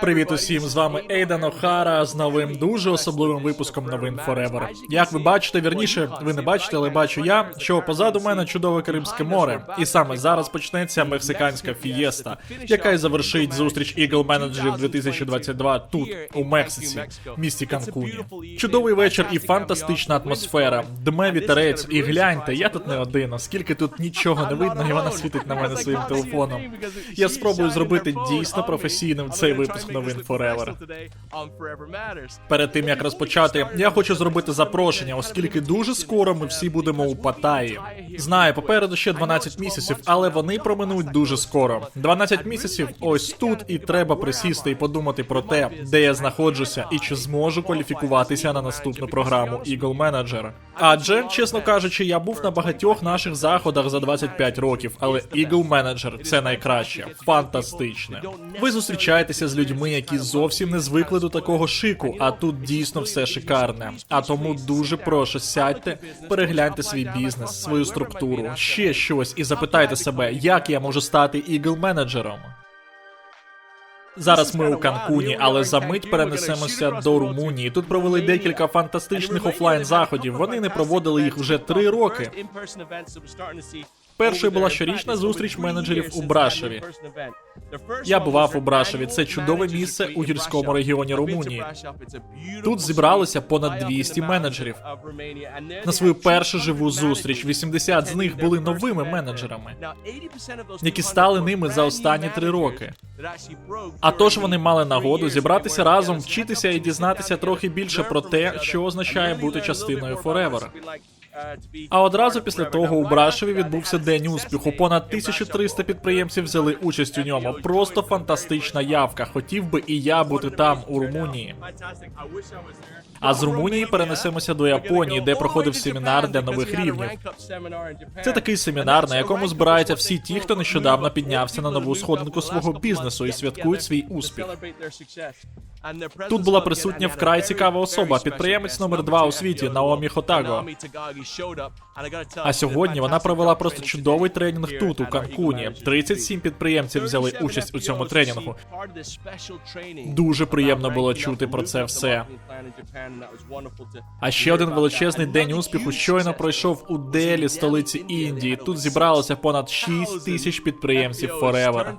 Привіт усім, з вами Ейдан Охара з новим дуже особливим випуском новин Forever. Як ви бачите, вірніше, ви не бачите, але бачу я, що позаду мене чудове Карибське море, і саме зараз почнеться мексиканська фієста, яка й завершить зустріч Eagle менеджерів 2022 тут, у Мексиці, місті Канкуні. Чудовий вечір і фантастична атмосфера. Дме вітерець, і гляньте, я тут не один, оскільки тут нічого не видно, і вона світить на мене своїм телефоном. Я спробую зробити дійсно професійним цей випуск новин Forever. Перед тим як розпочати, я хочу зробити запрошення, оскільки дуже скоро ми всі будемо у Паттайі. Знаю, попереду ще 12 місяців, але вони проминуть дуже скоро. 12 місяців ось тут, і треба присісти і подумати про те, де я знаходжуся і чи зможу кваліфікуватися на наступну програму Eagle Manager. Адже, чесно кажучи, я був на багатьох наших заходах за 25 років, але Eagle Manager – це найкраще, фантастичне. Ви зустрічаєтеся з людьми, які зовсім не звикли до такого шику, а тут дійсно все шикарне. А тому дуже прошу, сядьте, перегляньте свій бізнес, свою структуру, ще щось і запитайте себе, як я можу стати Eagle менеджером. Зараз ми у Канкуні, але за мить перенесемося до Румунії. Тут провели декілька фантастичних офлайн заходів. Вони не проводили їх вже три роки. Першою була щорічна зустріч менеджерів у Брашеві. Я бував у Брашеві. Це чудове місце у гірському регіоні Румунії. Тут зібралося понад 200 менеджерів. На свою першу живу зустріч 80 з них були новими менеджерами, які стали ними за останні три роки. А тож вони мали нагоду зібратися разом, вчитися і дізнатися трохи більше про те, що означає бути частиною Forever. А одразу після того у Брашеві відбувся день успіху. Понад 1300 підприємців взяли участь у ньому. Просто фантастична явка. Хотів би і я бути там, у Румунії. А з Румунії перенесемося до Японії, де проходив семінар для нових рівнів. Це такий семінар, на якому збираються всі ті, хто нещодавно піднявся на нову сходинку свого бізнесу і святкують свій успіх. Тут була присутня вкрай цікава особа, підприємець номер два у світі Наомі Хотаго. А сьогодні вона провела просто чудовий тренінг тут, у Канкуні. 37 підприємців взяли участь у цьому тренінгу. Дуже приємно було чути про це все. А ще один величезний день успіху щойно пройшов у Делі, столиці Індії. Тут зібралося понад 6 тисяч підприємців Forever.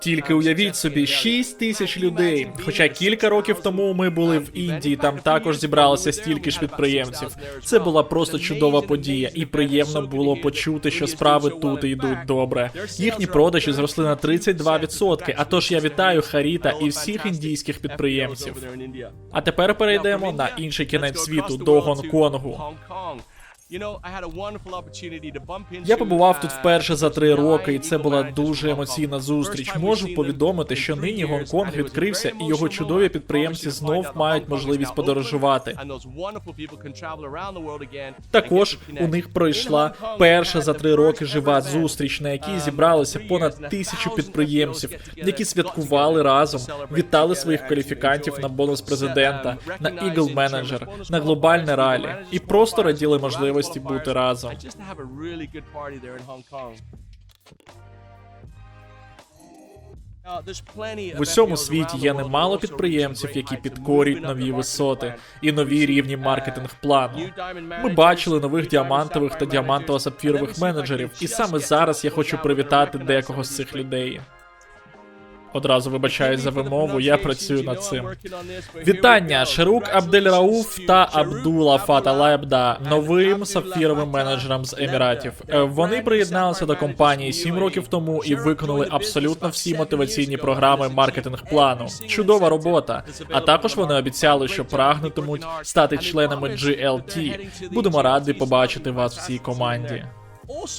Тільки уявіть собі, 6 тисяч людей. Хоча кілька років тому ми були в Індії, там також зібралося стільки ж підприємців. Це була просто чудова подія, і приємно було почути, що справи тут йдуть добре. Їхні продажі зросли на 32%. А тож я вітаю Харіта і всіх індійських підприємців. А тепер перейдемо на інший кінець світу до Гонконгу. Я побував тут вперше за три роки, і це була дуже емоційна зустріч. Можу повідомити, що нині Гонконг відкрився, і його чудові підприємці знов мають можливість подорожувати. Також у них пройшла перша за три роки жива зустріч, на якій зібралися понад тисячу підприємців, які святкували разом, вітали своїх кваліфікантів на бонус президента, на Eagle Manager, на глобальне ралі. і просто раділи можливості бути разом. В усьому світі є немало підприємців, які підкорюють нові висоти і нові рівні маркетинг плану. Ми бачили нових діамантових та діамантово-сапфірових менеджерів, і саме зараз я хочу привітати декого з цих людей. Одразу вибачаюсь за вимову, я працюю над цим. Вітання, Шерук Абдельрауф та Абдула Фата Лебда, новим сапфіровим менеджерам з Еміратів. Е, Вони приєдналися до компанії 7 років тому і виконали абсолютно всі мотиваційні програми маркетинг плану. Чудова робота. А також вони обіцяли, що прагнутимуть стати членами GLT. Будемо раді побачити вас в цій команді.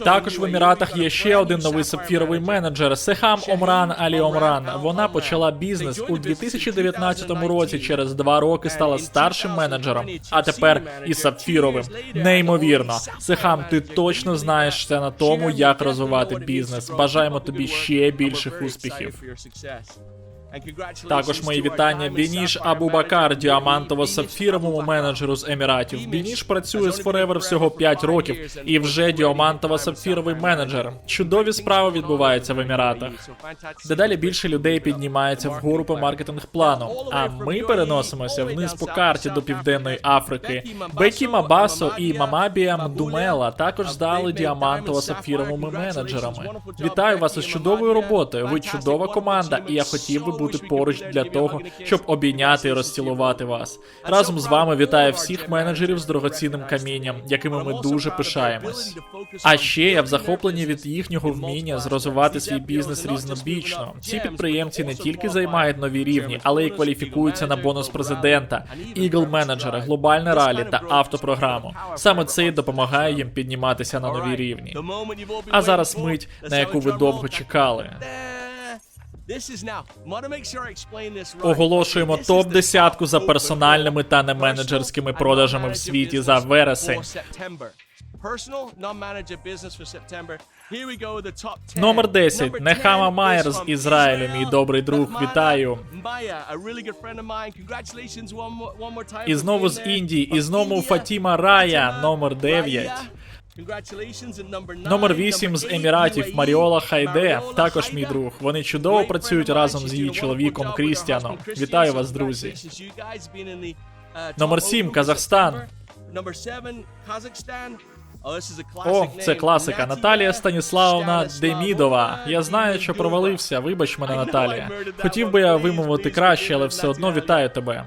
Також в Еміратах є ще один новий сапфіровий менеджер Сехам Омран Алі Омран. Вона почала бізнес у 2019 році. Через два роки стала старшим менеджером, а тепер і сапфіровим. Неймовірно, Сехам, ти точно знаєш це на тому, як розвивати бізнес. Бажаємо тобі ще більших успіхів. Також мої вітання Бініш Абубакар, діамантово-сапфіровому менеджеру з Еміратів. Бініш працює з Forever всього 5 років і вже діамантово-сапфіровий менеджер. Чудові справи відбуваються в Еміратах. Дедалі більше людей піднімається вгору по маркетинг плану. А ми переносимося вниз по карті до Південної Африки. Бекі Мабасо і Мамабія Мдумела також здали діамантово-сапфіровими менеджерами. Вітаю вас із чудовою роботою. Ви чудова команда, і я хотів би бути поруч для того, щоб обійняти і розцілувати вас. Разом з вами вітаю всіх менеджерів з дорогоцінним камінням, якими ми дуже пишаємось. А ще я в захопленні від їхнього вміння зрозвивати свій бізнес різнобічно. Ці підприємці не тільки займають нові рівні, але й кваліфікуються на бонус президента, ігл менеджери, глобальне ралі та автопрограму. Саме це й допомагає їм підніматися на нові рівні. А зараз мить, на яку ви довго чекали. Оголошуємо топ десятку за персональними та неменеджерськими продажами в світі за вересень. Номер 10. Нехама Майер з Ізраїлю, мій добрий друг. Вітаю. І знову з Індії, і знову Фатіма Рая, номер 9. Номер 8 з Еміратів Маріола Хайде, також мій друг. Вони чудово працюють разом з її чоловіком Крістіаном. Вітаю вас, друзі. Номер 7 Казахстан. О, це класика. Наталія Станіславовна Демідова. Я знаю, що провалився. Вибач мене, Наталія. Хотів би я вимовити краще, але все одно вітаю тебе.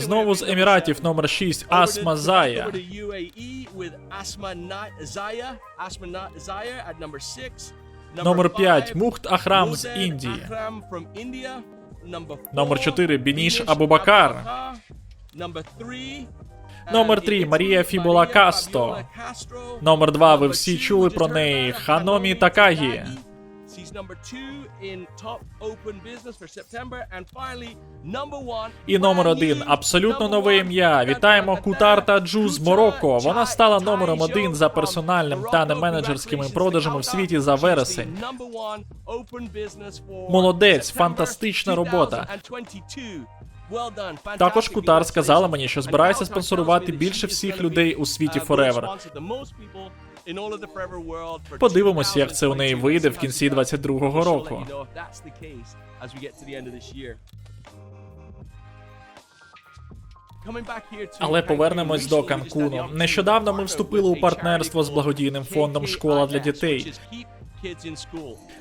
Знову з Еміратів номер 6 Асма Зая. Номер 5 Мухт Ахрам з Індії. Номер 4 Бініш Абубакар. Номер 3 Марія Фібула Касто. Номер 2 ви всі чули про неї. Ханомі Такагі. І номер один абсолютно нове ім'я. Вітаємо Кутар та Джу з Марокко. Вона стала номером один за персональним та неменеджерськими продажами в світі за вересень. Молодець, фантастична робота. Також Кутар сказала мені, що збирається спонсорувати більше всіх людей у світі Forever. Подивимося, як це у неї вийде в кінці 22-го року. Але повернемось до Канкуну. Нещодавно ми вступили у партнерство з благодійним фондом Школа для дітей.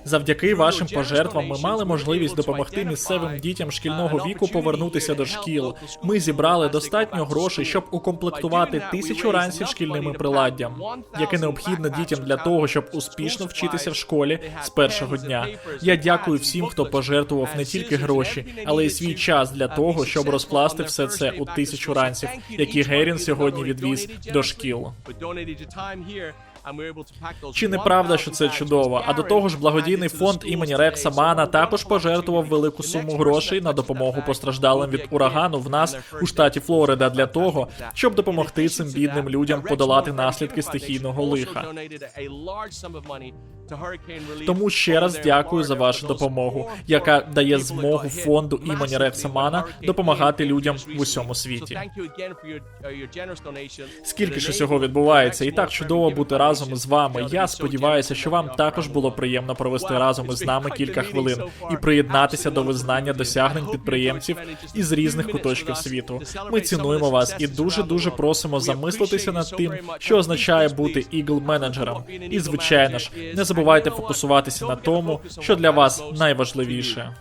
Завдяки вашим пожертвам ми мали можливість допомогти місцевим дітям шкільного віку повернутися до шкіл. Ми зібрали достатньо грошей, щоб укомплектувати тисячу ранців шкільними приладдям, яке необхідне дітям для того, щоб успішно вчитися в школі з першого дня. Я дякую всім, хто пожертвував не тільки гроші, але й свій час для того, щоб розкласти все це у тисячу ранців, які Герін сьогодні відвіз до шкіл. Чи не правда, що це чудово? А до того ж, благодійний фонд імені Рекса Мана також пожертвував велику суму грошей на допомогу постраждалим від урагану в нас у штаті Флорида для того, щоб допомогти цим бідним людям подолати наслідки стихійного лиха. Тому ще раз дякую за вашу допомогу, яка дає змогу фонду імені Рекса Мана допомагати людям в усьому світі. Скільки ж усього відбувається, і так чудово бути разом з вами. Я сподіваюся, що вам також було приємно провести разом із нами кілька хвилин і приєднатися до визнання досягнень підприємців із різних куточків світу. Ми цінуємо вас і дуже дуже просимо замислитися над тим, що означає бути ігл менеджером. І звичайно ж, не забувайте фокусуватися на тому, що для вас найважливіше.